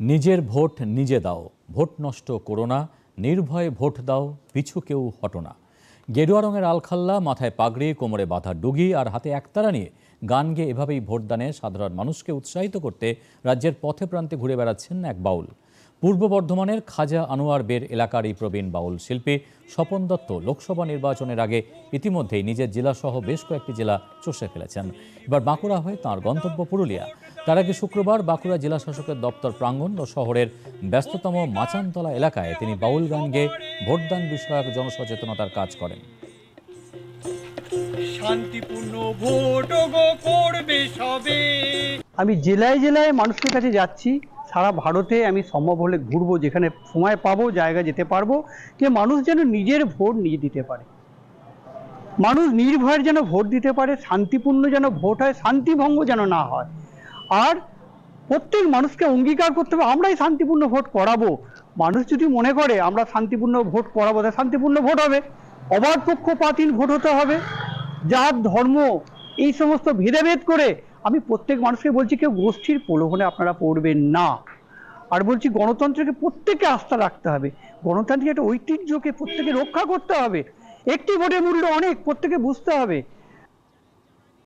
নিজের ভোট নিজে দাও, ভোট নষ্ট করো না, নির্ভয়ে ভোট দাও, পিছু কেউ হটো না। গেরুয়া রঙের আলখাল্লা, মাথায় পাগড়ি, কোমরে বাঁধা ডুগি আর হাতে একতারা নিয়ে গান গেয়ে এভাবেই ভোটদানে সাধারণ মানুষকে উৎসাহিত করতে রাজ্যের পথে প্রান্তে ঘুরে বেড়াচ্ছেন এক বাউল। পূর্ব বর্ধমানের খাজা আনোয়ার বের এলাকার এই প্রবীণ বাউল শিল্পী স্বপন দত্ত লোকসভা নির্বাচনের আগে ইতিমধ্যেই নিজের জেলাসহ বেশ কয়েকটি জেলা চষে ফেলেছেন। এবার বাঁকুড়া হয়ে তাঁর গন্তব্য পুরুলিয়া। তার আগে শুক্রবার বাঁকুড়া জেলা শাসকের দপ্তর প্রাঙ্গণ ও শহরের ব্যস্ততম মাচানতলা এলাকায় তিনি বাউল গান গেয়ে ভোটদান বিষয়ক জনসচেতনতার কাজ করেন। শান্তিপূর্ণ ভোট করবে সবে। আমি জেলায় জেলায় মানুষের কাছে যাচ্ছি সারা ভারতে আমি সম্ভব হলে ঘুরবো যেখানে সময় পাবো জায়গা যেতে পারব যে মানুষ যেন নিজের ভোট নিজে দিতে পারে। মানুষ নির্ভয়ের যেন ভোট দিতে পারে শান্তিপূর্ণ যেন ভোট হয় শান্তিভঙ্গ যেন না হয়। আর প্রত্যেক মানুষকে অঙ্গীকার করতে হবে, আমরাই শান্তিপূর্ণ ভোট করাবো। মানুষ যদি মনে করে, আমরা শান্তিপূর্ণ ভোট করাবো তাহলে শান্তিপূর্ণ ভোট হবে। অবাধ পক্ষপাতহীন ভোট হতে হবে। জাত, ধর্ম, এই সমস্ত ভেদাভেদ করে আমি প্রত্যেক মানুষকে বলছি, কেউ গোষ্ঠীর প্রলোভনে আপনারা পড়বেন না। আর বলছি, গণতন্ত্রকে প্রত্যেকে আস্থা রাখতে হবে। গণতান্ত্রিক একটা ঐতিহ্যকে প্রত্যেকে রক্ষা করতে হবে। একটি ভোটের মূল্য অনেক প্রত্যেকে বুঝতে হবে।